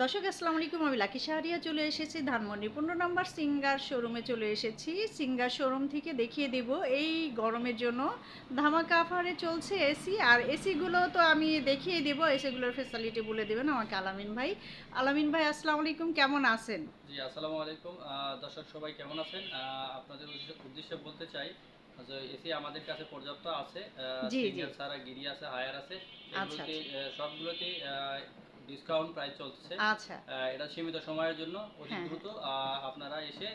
দর্শক আসসালামু আলাইকুম। আমি লাকি শাহরিয়া চলে এসেছি ধানমন্ডি। পনেরো নম্বর সিঙ্গার শোরুমে চলে এসেছি। সিঙ্গার শোরুম থেকে দেখিয়ে দেব এই গরমের জন্য ধামাকা অফারে চলছে এসি। আর এসিগুলো তো আমি দেখিয়ে দেব এসিগুলোর ফেসিলিটি বলে দেবেন আমাকে আলামিন ভাই। আলামিন ভাই আসসালামু আলাইকুম কেমন আছেন? জি আসসালামু আলাইকুম। দর্শক সবাই কেমন আছেন? আপনাদের উদ্দেশ্যে- বলতে চাই যে এসি আমাদের কাছে পর্যাপ্ত আছে। জি, জি। ছাড়া গিরি আছে হায়ার আছে। আচ্ছা, সবগুলোতে ডিসকাউন্ট প্রাইস চলছে আচ্ছা। এটা সীমিত সময়ের জন্য অতি হ্যাঁ। দ্রুত আপনারা এসে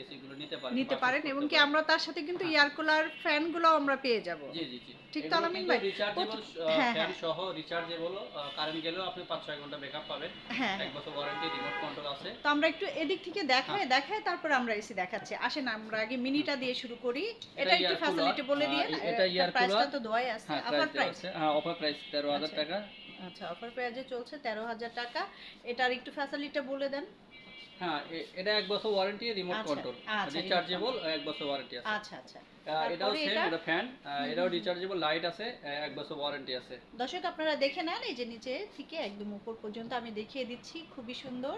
এসি গুলো নিতে পারেন নিতে পারেন এবং কি আমরা তার সাথে কিন্তু এয়ার কুলার ফ্যানগুলো আমরা পেয়ে যাব। জি জি জি। ঠিক তো আলামিন ভাই? রিচার্জেবল হ্যাঁ, ফ্যান হ্যাঁ। সহ রিচার্জেবল কারেন্ট গেলেও আপনি পাঁচ ছয় ঘণ্টা ব্যাকআপ পাবেন। হ্যাঁ। এক বছর ওয়ারেন্টি রিমোট কন্ট্রোল আছে। তো আমরা একটু এদিক থেকে দেখাই দেখাই তারপর আমরা এসি দেখাচ্ছি। আসেন আমরা আগে মিনিটা দিয়ে শুরু করি। এটা একটু ফ্যাসিলিটি বলে দিয়ে এটা ear প্রাইসটা cooler। তো দোয়াই আছে। হ্যাঁ অফার প্রাইস হ্যাঁ অফার প্রাইস তেরো হাজার আচ্ছা। টাকা। আচ্ছা অফার প্রাইসে চলছে তেরো হাজার টাকা। এটার একটু ফ্যাসিলিটি বলে দেন। হ্যাঁ এটা এক বছর ওয়ারেন্টি রিমোট আচ্ছা, কন্ট্রোল আচ্ছা, রিচার্জেবল এক বছর ওয়ারেন্টি আছে। আচ্ছা আচ্ছা। এটাও সেম এটা? এটা ফ্যান এটাও রিচার্জেবল লাইট আছে এক বছর ওয়ারেন্টি আছে। দর্শক আপনারা দেখে নেন এই যে নিচে থেকে একদম উপর পর্যন্ত আমি দেখিয়ে দিচ্ছি খুবই সুন্দর।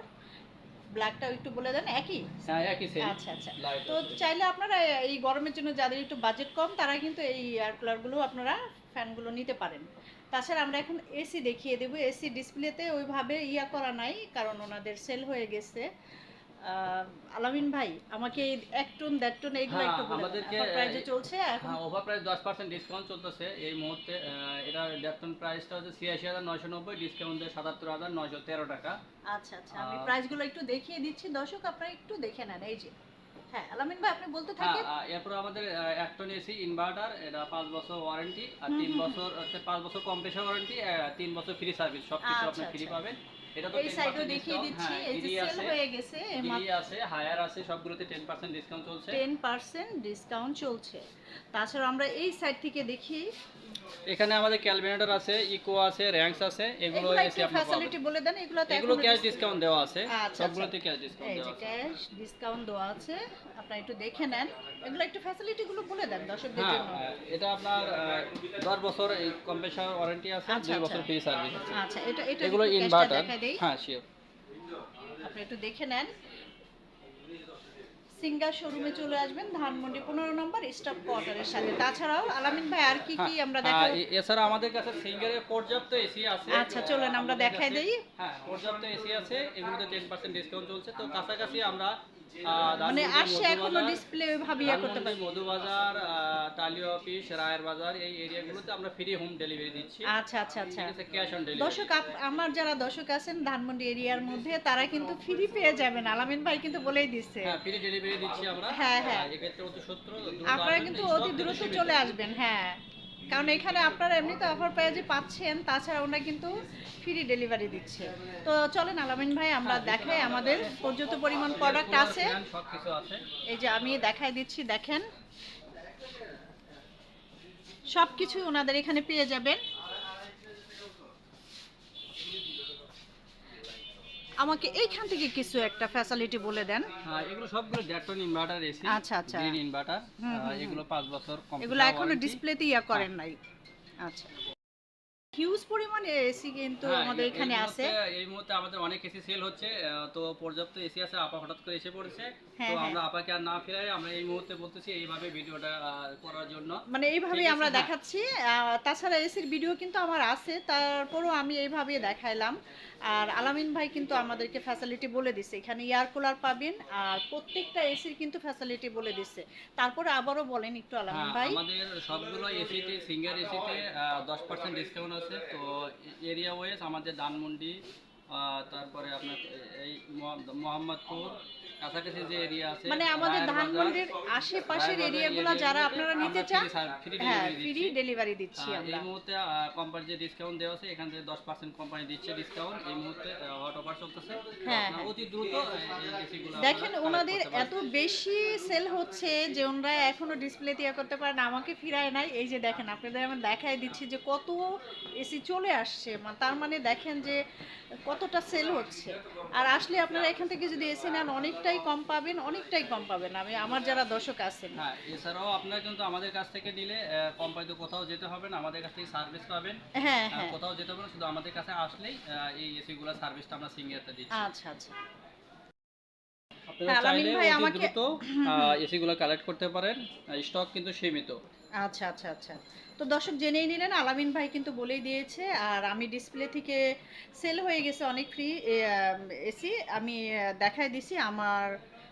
ব্ল্যাকটাও একটু বলে দেন একই? হ্যাঁ একই সেম আচ্ছা আচ্ছা। তো চাইলে আপনারা এই গরমের জন্য যাদের একটু বাজেট কম তারা কিন্তু এই এয়ার কুলারগুলো আপনারা ফ্যানগুলো নিতে পারেন। তাছাড়া আমরা এখন এসি দেখিয়ে দেবো। এসি ডিসপ্লেতে ওইভাবে ইয়া করা নাই কারণ ওনাদের সেল হয়ে গেছে। আলামিন ভাই আমাকে এই এক টন দেড় টন এইগুলো হ্যাঁ, একটু বলে প্রাইজে চলছে এখন ওভার প্রাইস দশ পার্সেন্ট ডিসকাউন্ট চলতেছে। এই মুহূর্তে এটা ডেপটন প্রাইসটা হচ্ছে ছিয়াশি হাজার নয়শো নব্বই ডিসকাউন্ট দিয়ে সাতাত্তর হাজার নয়শো তেরো টাকা। আচ্ছা আচ্ছা আমি প্রাইসগুলো একটু দেখিয়ে দিচ্ছি। দর্শক আপনারা একটু দেখে নেন এই যে। হ্যাঁ আলামিন ভাই আপনি বলতে হ্যাঁ থাকেন? এরপর আমাদের এক এসি ইনভার্টার এটা পাঁচ বছর ওয়ারেন্টি আর তিন বছর হচ্ছে পাঁচ বছর কম্প্রেসার ওয়ারেন্টি তিন বছর ফ্রি সার্ভিস সব কিছু আপনি ফ্রি আচ্ছা। পাবেন। এটা তো এই সাইডও দেখিয়ে দিচ্ছি হ্যাঁ, এই যে সেল হয়ে গেছে গিরি আছে হায়ার আছে সবগুলোতে টেন পার্সেন্ট ডিসকাউন্ট চলছে। টেন পার্সেন্ট ডিসকাউন্ট চলছে। তাছাড়া আমরা এই সাইড থেকে দেখি এখানে আমাদের ক্যালকুলেটর আছে ইকো আছে র্যাঙ্কস আছে এগুলো এগুলো এসে আপনি ফ্যাসিলিটি বলে দেন এগুলো তো এগুলো ক্যাশ ডিসকাউন্ট দেওয়া আছে। সবগুলোতে ক্যাশ ডিসকাউন্ট দেওয়া আছে। ক্যাশ ডিসকাউন্ট দেওয়া আছে আপনারা একটু দেখে নেন। এগুলো একটু ফ্যাসিলিটি গুলো বলে দেন দর্শকদের হ্যাঁ জন্য। এটা আপনার আহ, দশ বছর কম্প্রেসার ওয়ারেন্টি আছে আচ্ছা, বছর আচ্ছা। ফ্রি সার্ভিস আচ্ছা এটা এটা এগুলো ইনভার্টার দেখাই দেই হ্যাঁ শিওর আপনি একটু দেখে নেন। সিঙ্গার শোরুমে চলে আসবেন ধানমন্ডি পনেরো নম্বর স্টাফ কোয়ার্টারের সাথে। তাছাড়াও আলামিন ভাই আর কি কি আমরা হ্যাঁ, দেখাবো? এছাড়া আমাদের কাছে সিঙ্গারের পর্যাপ্ত এসি আছে। আচ্ছা, চলেন আমরা দেখাই দেই। হ্যাঁ পর্যাপ্ত এসি আছে এগুলোতে টেন পার্সেন্ট ডিসকাউন্ট চলছে। তো কাছাকাছি আমরা মানে আসছে এখনও ডিসপ্লে ওইভাবে ইয়া করতে পারি মধুবাজার টালি অফিস রায়ের বাজার এই এরিয়াগুলোতে আমরা ফ্রি হোম ডেলিভারি দিচ্ছি। আচ্ছা আচ্ছা আচ্ছা। ক্যাশ অন ডেলিভারি দর্শক আমার যারা দর্শক আছেন ধানমন্ডি এরিয়ার মধ্যে তারা কিন্তু ফ্রি পেয়ে যাবেন। আলামিন ভাই কিন্তু বলেই দিচ্ছে। হ্যাঁ ফ্রি ডেলিভারি দিচ্ছি আমরা। হ্যাঁ, হ্যাঁ। এক্ষেত্রে অতি সত্তর আপনারা কিন্তু অতি দ্রুত চলে আসবেন হ্যাঁ। কারণ এখানে আপনারা এমনিতে অফার প্রাইজে পাচ্ছেন তাছাড়া ওনারা কিন্তু ফ্রি ডেলিভারি দিচ্ছে। তো চলেন আলামিন ভাই আমরা হ্যাঁ, দেখাই আমাদের পর্যাপ্ত পরিমাণ প্রোডাক্ট আছে। এই যে আমি দেখাই দিচ্ছি দেখেন। সব কিছু ওনাদের এখানে পেয়ে যাবেন। আমাকে এইখান থেকে কিছু একটা ফ্যাসিলিটি বলে দেন। হ্যাঁ এগুলো সবগুলো ডেটন ইনভার্টার এসি আচ্ছা, আচ্ছা। Green inverter. এগুলো 5 বছর এগুলো এখনও ডিসপ্লেতে ইয়া করেন নাই। আচ্ছা। হিউজ পরিমাণে এসি কিন্তু হ্যাঁ, আমাদের এখানে আছে। এই মুহূর্তে আমাদের অনেক এসি সেল হচ্ছে তো পর্যাপ্ত এসি আছে আপা হঠাৎ করে এসে পড়েছে। হ্যাঁ, তো হ্যাঁ। আমরা আপাকে আর না ফেরাই আমরা এই মুহূর্তে বলতেছি এইভাবে ভিডিওটা করার জন্য। মানে আছে, আমরা। দেখাচ্ছি। তাছাড়া এসির ভিডিও কিন্তু আমার আছে তারপরও আমি এইভাবে দেখাইলাম। আর আলামিন ভাই কিন্তু আমাদেরকে ফ্যাসিলিটি বলে দিছে এখানে এয়ার কুলার পাবেন আর প্রত্যেকটা এসির কিন্তু ফ্যাসিলিটি বলে দিছে। তারপরে আবারও বলেন একটু আলামিন ভাই। আমাদের সবগুলো এসিতে সিঙ্গেল এসিতে দশ পার্সেন্ট ডিসকাউন্ট আছে। তো এরিয়া ওয়াইজ আমাদের ধানমন্ডি তারপরে আপনার এই মোহাম্মদপুর কাছাকাছি যে এরিয়া আছে মানে আমাদের ধানমন্ডির আশেপাশের এরিয়াগুলো যারা আপনারা নিতে চান হ্যাঁ ফ্রি ডেলিভারি দিচ্ছি। আমরা এই মুহূর্তে কোম্পানি যে ডিসকাউন্ট দেওয়া আছে এখান থেকে দশ পার্সেন্ট কোম্পানি দিচ্ছে ডিসকাউন্ট এই মুহূর্তে হ্যাঁ, হ্যাঁ। এসিগুলো দেখেন ওনাদের এত বেশি সেল হচ্ছে যে ওনারা এখনও ডিসপ্লে দিয়ে করতে পারেন আমাকে ফিরায় নাই। এই যে দেখেন আপনাদের আমি দেখাই দিচ্ছি যে কত এসি চলে আসছে। তার মানে দেখেন যে কতটা সেল হচ্ছে। আর আসলে আপনারা এখান থেকে যদি এসে নেন অনেকটাই কম পাবেন অনেকটাই কম পাবেন। আমি আমার যারা দর্শক আছেন। হ্যাঁ এছাড়াও আপনারা কিন্তু আমাদের কাছ থেকে নিলে কম পাইতে কোথাও যেতে হবে না। আমাদের কাছ থেকে সার্ভিস পাবেন। হ্যাঁ হ্যাঁ। কোথাও যেতে হবে না শুধু আমাদের কাছে আসলেই এই এসিগুলোর সার্ভিসটা আমরা দিচ্ছি। আচ্ছা আচ্ছা। আপনারা হ্যাঁ, চাইলে ভাই আমাকে- দ্রুত এসিগুলো কালেক্ট করতে পারেন। স্টক কিন্তু সীমিত। আচ্ছা আচ্ছা আচ্ছা। তো দর্শক জেনেই নিলেন আলামিন ভাই কিন্তু বলেই দিয়েছে আর আমি ডিসপ্লে থেকে সেল হয়ে গেছে অনেক ফ্রি এসি আমি দেখাই দিছি আমার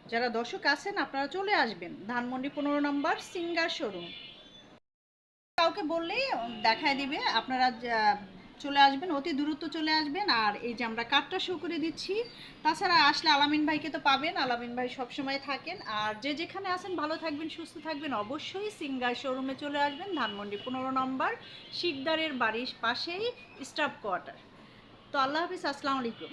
যারা দর্শক আছেন আপনারা চলে আসবেন। ধানমন্ডি পনেরো নম্বর সিঙ্গার শোরুম কাউকে বললেই দেখায় দিবে। আপনারা চলে আসবেন, অতি দ্রুত চলে আসবেন। আর এই যে আমরা কাঠটা শো করে দিচ্ছি, তাছাড়া আসলে আলামিন ভাইকে তো পাবেন, আলামিন ভাই সবসময় থাকেন। আর যে যেখানে আছেন, ভালো থাকবেন, সুস্থ থাকবেন, অবশ্যই সিঙ্গার শোরুমে চলে আসবেন, ধানমন্ডি পনেরো নম্বর, শিকদারের বাড়ির পাশেই স্টাফ কোয়ার্টার তো আল্লাহ হাফিজ, আসসালামু আলাইকুম।